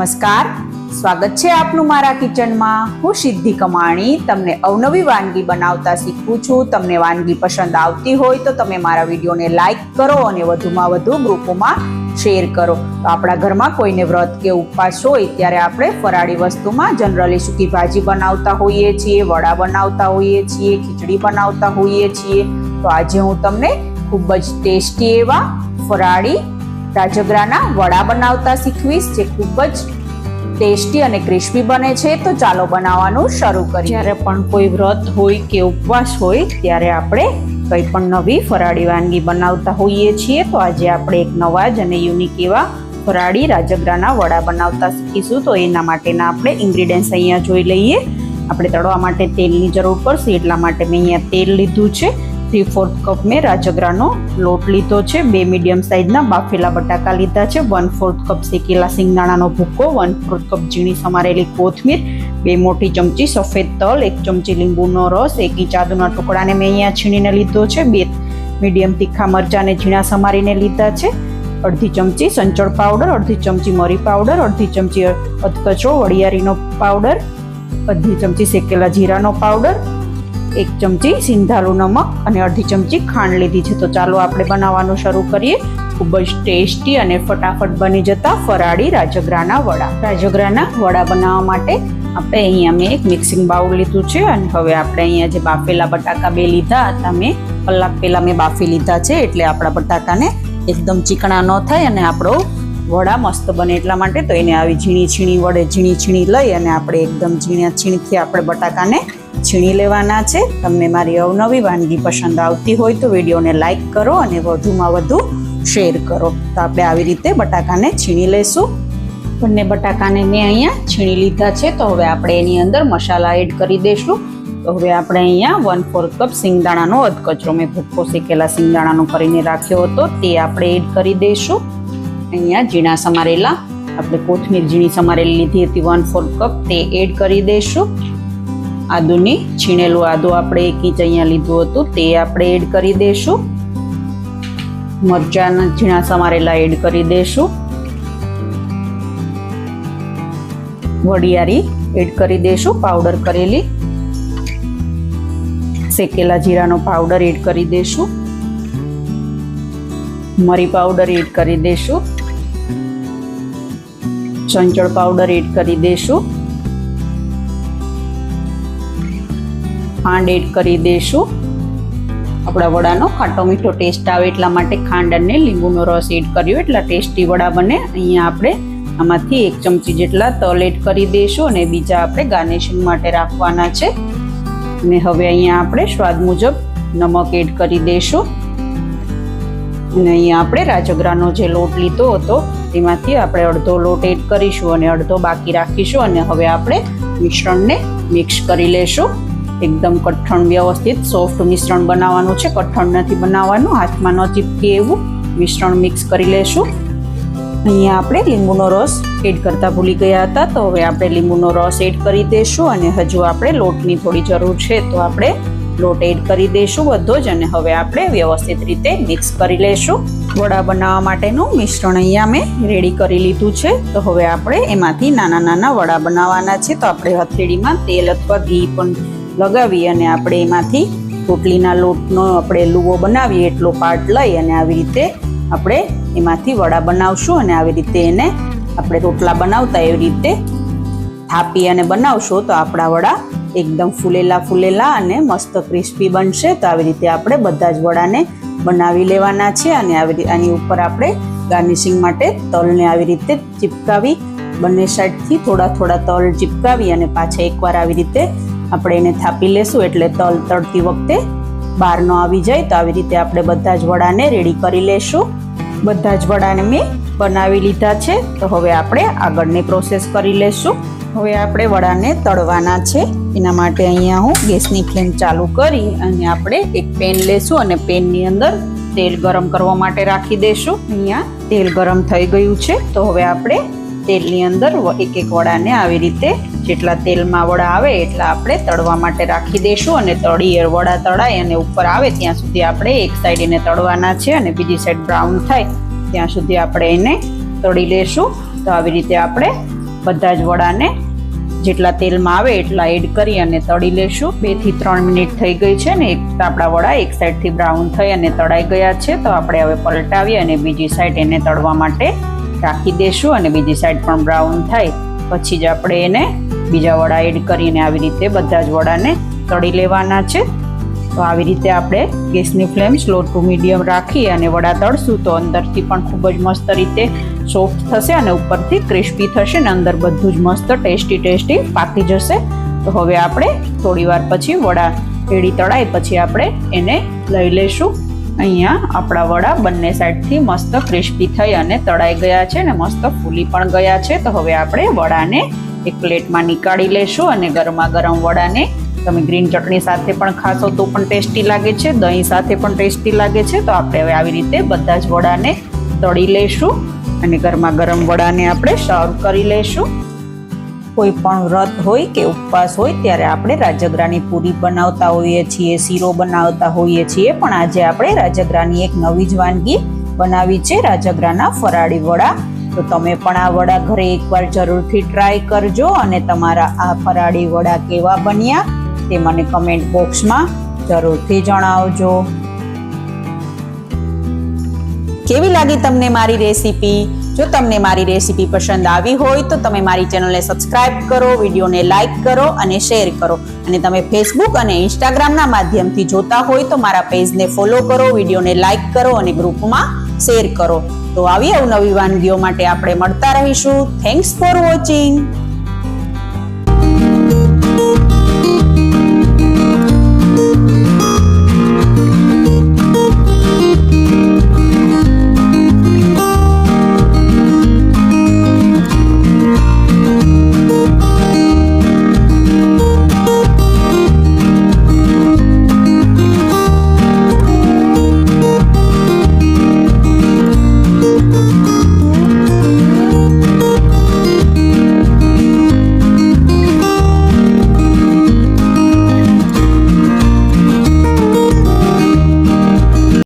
નમસ્કાર. સ્વાગત છે આપનું મારા કિચનમાં. હું સિદ્ધિ કમાણી. તમને અવનવી વાનગી બનાવતા શીખું છું. તમને વાનગી પસંદ આવતી હોય તો તમે મારા વિડીયોને લાઈક કરો અને વધુમાં વધુ ગ્રુપોમાં શેર કરો. તો આપણા ઘરમાં કોઈને વ્રત કે ઉપવાસ હોય ત્યારે આપણે ફરાળી વસ્તુમાં જનરલી સૂકી ભાજી બનાવતા હોઈએ છીએ, વડા બનાવતા હોઈએ છીએ, ખીચડી બનાવતા હોઈએ છીએ. તો આજે હું તમને ખૂબ જ ટેસ્ટી એવા ફરાળી રાજગરાના વડા બનાવતા શીખવીશ, જે ખૂબ જ ટેસ્ટી અને ક્રિસ્પી બને છે. તો ચાલો બનાવવાનું શરૂ કરીએ. જ્યારે પણ કોઈ વ્રત હોય કે ઉપવાસ હોય, ત્યારે આપણે કંઈ પણ નવી ફરાળી વાનગી બનાવતા હોઈએ છીએ. તો આજે આપણે એક નવા જ અને યુનિક એવા ફરાળી રાજગરાના વડા બનાવતા શીખીશું. તો એના માટેના આપણે ઇન્ગ્રીડિયન્ટ્સ અહીંયા જોઈ લઈએ. આપણે તળવા માટે તેલની જરૂર પડશે, એટલા માટે મેં અહીંયા તેલ લીધું છે. થ્રી ફોર્થ કપ મેં રાજગરાનો લોટ લીધો છે. બે મીડિયમ સાઇઝના બાફેલા બટાકા લીધા છે. વન ફોર્થ કપ શેકેલા સિંગદાણાનો ભૂકો વન ફોર્થ કપ ઝીણી સમારેલી કોથમીર, બે મોટી ચમચી સફેદ તલ, એક ચમચી લીંબુનો રસ, એક ઇંચ આદુના ટુકડાને મેં અહીંયા છીણીને લીધો છે. બે મીડિયમ તીખા મરચાંને ઝીણા સમારીને લીધા છે. અડધી ચમચી સંચળ પાવડર અડધી ચમચી મરી પાવડર અડધી ચમચી અધકચરો વડિયારીનો પાવડર અડધી ચમચી શેકેલા જીરાનો પાવડર એક ચમચી સિંધાલું નમક અને અડધી ચમચી ખાંડ લીધી છે. તો ચાલો આપણે બનાવવાનું શરૂ કરીએ. ખૂબ જ ટેસ્ટી અને ફટાફટ બની જતા ફરાળી રાજગરાના વડા. રાજગરાના વડા બનાવવા માટે આપણે અહીંયા મેં એક મિક્સિંગ બાઉલ લીધું છે અને હવે આપણે અહીંયા જે બાફેલા બટાકા બે લીધા હતા, મેં કલાક પહેલાં મેં બાફી લીધા છે એટલે આપણા બટાકાને એકદમ ચીકણા ન થાય અને આપણો વડા મસ્ત બને એટલા માટે તો એને આવી ઝીણી છીણી વડે ઝીણી છીણી લઈ અને આપણે એકદમ ઝીણા છીણીથી આપણે બટાકાને છીણી લેવાના છે. તમને મારી અવનવી વાનગી પસંદ આવતી હોય તો વિડીયોને લાઈક કરો અને વધુમાં વધુ શેર કરો. તો આપણે આવી રીતે બટાકાને છીણી લઈશું બંને બટાકાને મેં અહીંયા છીણી લીધા છે. તો હવે આપણે એની અંદર મસાલા એડ કરી દઈશું તો હવે આપણે અહીંયા વન ફોર કપ સિંગદાણાનો અધકચરો મેં ભૂક્કો શેકેલા સિંગદાણાનો કરીને રાખ્યો હતો. તે આપણે એડ કરી દઈશું અહીંયા ઝીણા સમારેલા, આપણે કોથમીર ઝીણી સમારેલી લીધી હતી વન ફોર કપ તે એડ કરી દઈશું આદુની છીણેલું આદુ આપણે એક ઇંચ અહીંયા લીધું હતું, તે આપણે એડ કરી દઈશું મરચાંના ઝીણા સમારેલા એડ કરી દઈશું વડિયારી એડ કરી દઈશું પાવડર કરેલી. શેકેલા જીરાનો પાવડર એડ કરી દઈશું મરી પાવડર એડ કરી દઈશું ચંચળ પાવડર એડ કરી દઈશું ખાંડ એડ કરી દઈશું આપણા વડાનો ખાટો મીઠો ટેસ્ટ આવે એટલા માટે ખાંડ અને લીંબુનો રસ એડ કર્યો. એટલા ટેસ્ટી વડા બને. અહીંયા આપણે આમાંથી એક ચમચી જેટલા તલ એડ કરી દઈશું અને બીજા આપણે ગાર્નિશિંગ માટે રાખવાના છે. અને હવે અહીંયા આપણે સ્વાદ મુજબ નમક એડ કરી દઈશું અને અહીંયા આપણે રાજગરાનો જે લોટ લીધો હતો, તેમાંથી આપણે અડધો લોટ એડ કરીશું અને અડધો બાકી રાખીશું. અને હવે આપણે મિશ્રણને મિક્સ કરી લેશું. એકદમ કઠણ વ્યવસ્થિત સોફ્ટ મિશ્રણ બનાવવાનું છે. કઠણ નથી બનાવવાનું. હાથમાં ન ચીપકે એવું. મિશ્રણ મિક્સ કરી લેશું. અહીંયા આપણે લીંબુનો રસ એડ કરતા ભૂલી ગયા હતા. તો હવે આપણે લીંબુનો રસ એડ કરી દઈશું અને હજુ આપણે લોટની થોડી જરૂર છે. તો આપણે લોટ એડ કરી દઈશું બધો જ અને હવે આપણે વ્યવસ્થિત રીતે મિક્સ કરી લેશું. વડા બનાવવા માટેનું મિશ્રણ અહીંયા મેં રેડી કરી લીધું છે. તો હવે આપણે એમાંથી નાના નાના વડા બનાવવાના છે. તો આપણે હથેળીમાં તેલ અથવા ઘી પણ લગાવી અને આપણે એમાંથી રોટલીના લોટનો આપણે લુવો બનાવીએ, એટલો પાર્ટ લઈ અને આવી રીતે આપણે એમાંથી વડા બનાવશું અને આવી રીતે એને આપણે રોટલા બનાવતા એવી રીતે થાપી અને બનાવશો તો આપણા વડા એકદમ ફૂલેલા ફૂલેલા અને મસ્ત ક્રિસ્પી બનશે. તો આવી રીતે આપણે બધા જ વડાને બનાવી લેવાના છે અને આવી આની ઉપર આપણે ગાર્નિશિંગ માટે તલને આવી રીતે ચીપકાવી, બંને સાઈડથી થોડા થોડા તલ ચીપકાવી અને પાછા એકવાર આવી રીતે આપણે એને થાપી લેશું એટલે તલ તળતી વખતે બહાર ન આવી જાય તો આવી રીતે આપણે બધા જ વડાને રેડી કરી લેશું. બધા જ વડાને મેં બનાવી લીધા છે તો હવે આપણે આગળની પ્રોસેસ કરી લેશું. હવે આપણે વડાને તળવાના છે. એના માટે અહીંયા હું ગેસની ફ્લેમ ચાલુ કરી અને આપણે એક પેન લેશું અને પેનની અંદર તેલ ગરમ કરવા માટે રાખી દઈશું અહીંયા તેલ ગરમ થઈ ગયું છે. તો હવે આપણે તેલની અંદર એક એક વડાને આવી રીતે જેટલા તેલમાં વડા આવે એટલા આપણે તળવા માટે રાખી દઈશું અને તળી વડા તળાય અને ઉપર આવે ત્યાં સુધી આપણે એક સાઈડ એને તળવાના છે અને બીજી સાઈડ બ્રાઉન થાય ત્યાં સુધી આપણે એને તળી લેશું. તો આવી રીતે આપણે બધા જ વડાને જેટલા તેલમાં આવે એટલા એડ કરી અને તળી લેશું. બેથી ત્રણ મિનિટ થઈ ગઈ છે ને એક આપણા વડા એક સાઈડથી બ્રાઉન થઈ અને તળાઈ ગયા છે. તો આપણે હવે પલટાવી અને બીજી સાઈડ એને તળવા માટે રાખી દેશું અને બીજી સાઈડ પણ બ્રાઉન થાય. પછી જ આપણે એને બીજા વડા એડ કરીને આવી રીતે બધા જ વડાને તળી લેવાના છે. તો આવી રીતે આપણે ગેસની ફ્લેમ સ્લો ટુ મીડિયમ રાખી અને વડા તળશું તો અંદરથી પણ ખૂબ જ મસ્ત રીતે સોફ્ટ થશે અને ઉપરથી ક્રિસ્પી થશે ને અંદર બધું જ મસ્ત ટેસ્ટી ટેસ્ટી પાકી જશે. તો હવે આપણે થોડીવાર પછી વડા એડી તળાય પછી આપણે એને લઈ લેશું અહીંયા આપણા વડા બંને સાઈડથી મસ્ત ક્રિસ્પી થઈ અને તળાઈ ગયા છે ને મસ્ત ફૂલી પણ ગયા છે. તો હવે આપણે વડાને એક પ્લેટમાં નીકાળી લેશો અને ગરમા ગરમ વડાને તમે ગ્રીન ચટણી સાથે પણ ખાશો તો પણ ટેસ્ટી લાગે છે, દહીં સાથે પણ ટેસ્ટી લાગે છે, તો આપણે હવે આવી રીતે બધા જ વડાને તળી લેશું અને ગરમા ગરમ વડાને આપણે સર્વ કરી લેશું. કોઈ પણ વ્રત હોય કે ઉપવાસ હોય ત્યારે આપણે રાજગરાની પૂરી બનાવતા હોઈએ છીએ, શીરો બનાવતા હોઈએ છીએ, પણ આજે આપણે રાજગરાની એક નવી જ વાનગી બનાવી છે, રાજગરાના ફરાળી વડા. તો તમે પણ આ વડા ઘરે એકવાર જરૂરથી ટ્રાય કરજો અને તમારા આ ફરાળી વડા કેવા બન્યા તે મને કમેન્ટ બોક્સમાં જરૂરથી જણાવજો. કેવી લાગી તમને મારી રેસીપી જો તમને મારી રેસીપી પસંદ આવી હોય તો તમે મારી ચેનલને સબસ્ક્રાઇબ કરો વિડીયોને લાઇક કરો અને શેર કરો. અને તમે ફેસબુક અને ઇન્સ્ટાગ્રામના માધ્યમથી જોતા હોય તો મારા પેજને ફોલો કરો વિડીયોને લાઇક કરો અને ગ્રુપમાં શેર કરો. તો આવી અવનવી વાનગીઓ માટે આપણે મળતા રહીશું. Thanks for watching